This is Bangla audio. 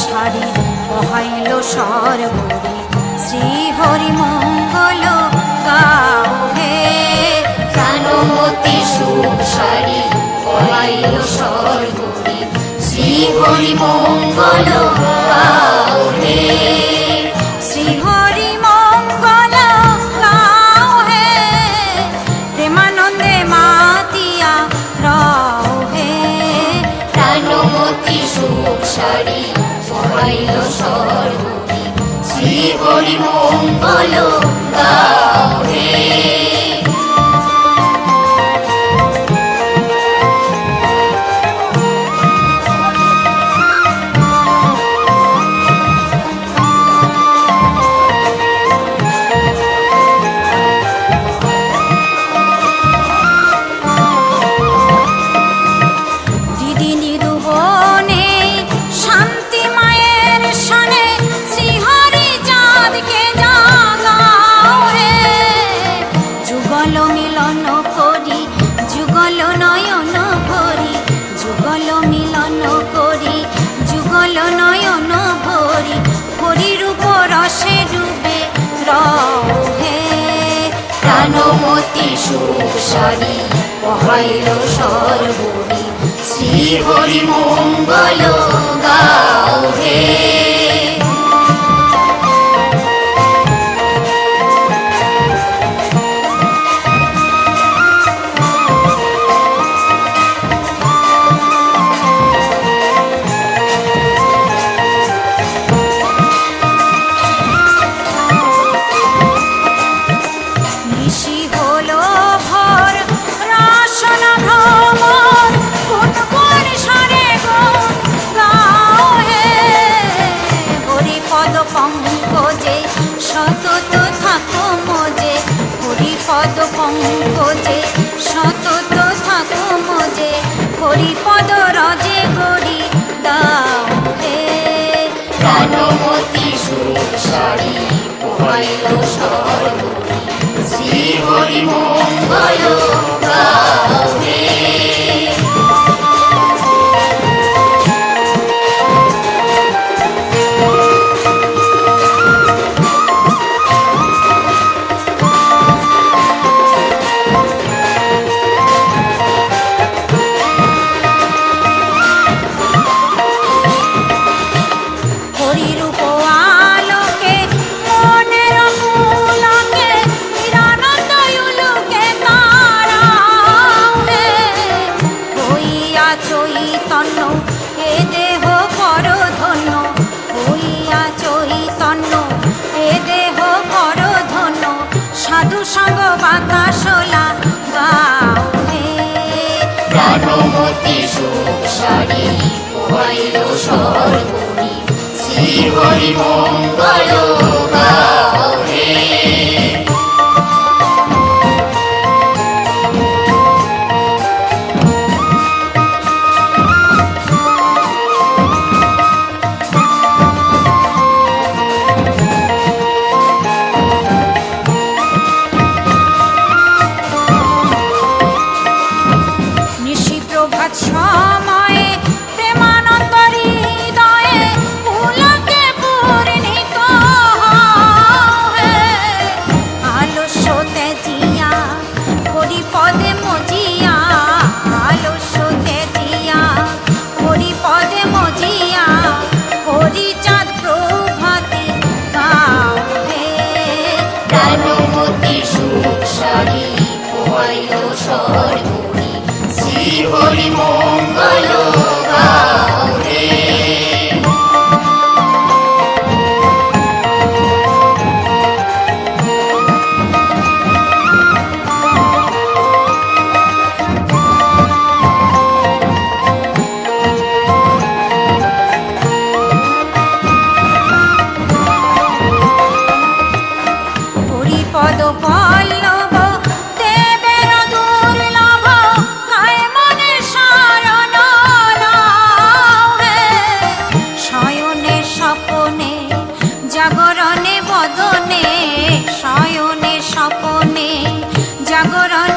সারি পহাইল সর্বরে শ্রী হরি মঙ্গল গাও হে। কানমতি সুখ সারি পহাইল সর্বরে শ্রী হরি মঙ্গল করি মঙ্গল গা সুখ সারি পহাইল সর্বণী শ্রী হরি মঙ্গল গাও হে। হরিপদ রজে গড়ি দাও হে গণপতি সুর সরি সর্ব বাতাসলা গাও হে গানমতি সুসারি হরিল সর্বণী শ্রী হরি মঙ্গল প্রভাত সমা mi mundo জাগরণ